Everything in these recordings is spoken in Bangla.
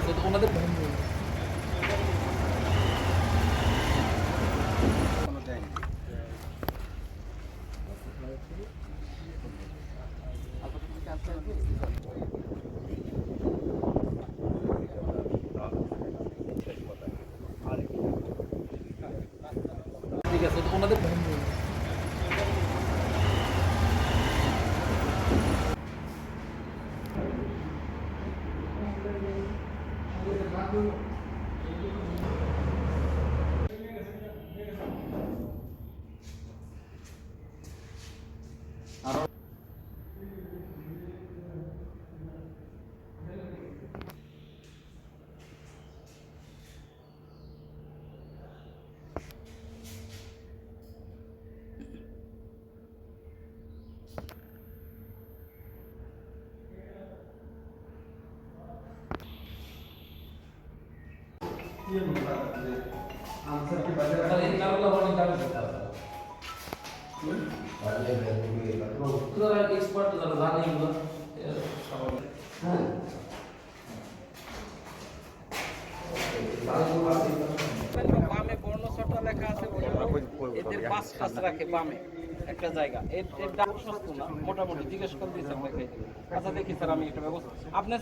আছে তো ওনাদের আরও বামে বর্ণচটা লেখা আছে এদের পাঁচ পাঁচ রাখে বামে একটা জায়গা এর এর মোটামুটি জিজ্ঞেস করে দিয়েছে আচ্ছা দেখি স্যার আমি একটা ব্যবস্থা আপনি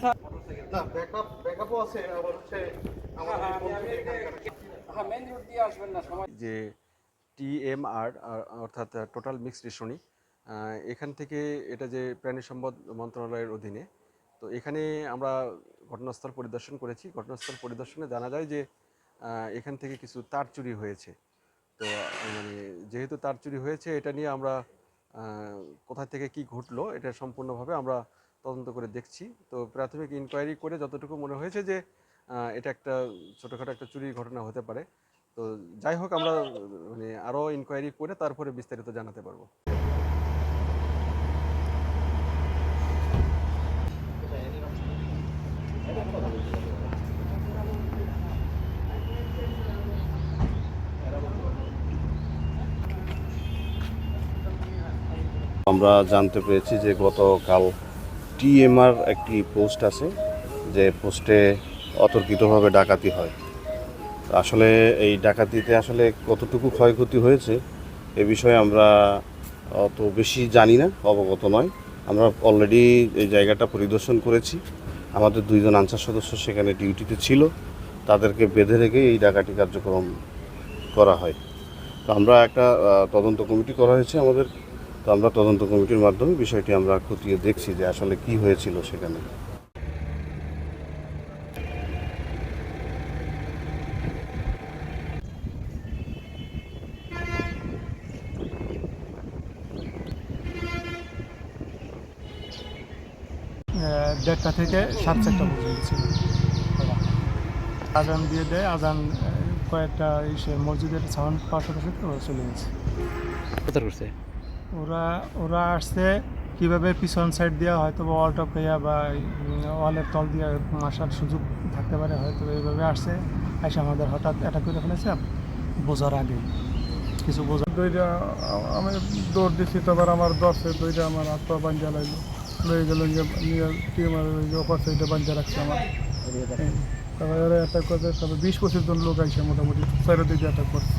ব্যাকআপ ব্যাকআপও আছে, আবার হচ্ছে হ্যাঁ, যে টিএমআর অর্থাৎ টোটাল মিক্স রেশনি এখান থেকে এটা যে প্রাণী সম্পদ মন্ত্রণালয়ের অধীনে তো এখানে আমরা ঘটনাস্থল পরিদর্শন করেছি। ঘটনাস্থল পরিদর্শনে জানা যায় যে এখান থেকে কিছু তার চুরি হয়েছে। তো মানে যেহেতু তার চুরি হয়েছে এটা নিয়ে আমরা কোথা থেকে কি ঘটলো এটা সম্পূর্ণভাবে আমরা তদন্ত করে দেখছি। তো প্রাথমিক ইনকোয়ারি করে যতটুকু মনে হয়েছে যে এটা একটা ছোটোখাটো একটা চুরির ঘটনা হতে পারে। তো যাই হোক, আমরা মানে আরও ইনকোয়ারি করে তারপরে বিস্তারিত জানাতে পারব। আমরা জানতে পেরেছি যে গতকাল টিএমআর একটি পোস্ট আছে, যে পোস্টে অতর্কিতভাবে ডাকাতি হয়। আসলে এই ডাকাতিতে আসলে কতটুকু ক্ষয়ক্ষতি হয়েছে এ বিষয়ে আমরা অত বেশি জানি না, অবগত নয়। আমরা অলরেডি এই জায়গাটা পরিদর্শন করেছি। আমাদের দুইজন আনসার সদস্য সেখানে ডিউটিতে ছিল। তাদেরকে বেঁধে রেখে এই ডাকাতি কার্যক্রম করা হয়। তো আমরা একটা তদন্ত কমিটি করা হয়েছে আমাদের। তো আমরা তদন্ত কমিটির মাধ্যমে বিষয়টি আমরা খতিয়ে দেখছি যে আসলে কি হয়েছিল সেখানে। দেড়টা থেকে সাত চারটা পর্যন্ত ছিল। আজান দিয়ে দেয় আজান কয়েকটা ইসে মসজিদের সাউন্ড পাওয়ার সাথে সাথে ওরা চলে গেছে। কোথায় করছে? ওরা ওরা আসছে কীভাবে পিছন সাইড দিয়ে হয়তো বা ওয়াল টপ হইয়া বা ওয়ালের তল দিয়ে আসার সুযোগ থাকতে পারে হয়তো এইভাবে আসছে। এসে আমাদের হঠাৎ এটা করে ফেলেছে। বোঝার আগে কিছু বোঝা দইটা আমি দৌড় দিছি তারপর আমার দশে দইটা আমার হাত পা বাঞ্জা লাগল। লয়ে গেল অপার সাইডে বাঞ্জা রাখছে আমার। তারপরে এরা অ্যাটাক করছে তারপরে বিশ পঁচিশ জন লোক আইসে মোটামুটি চারিদিকে অ্যাটাক করছে।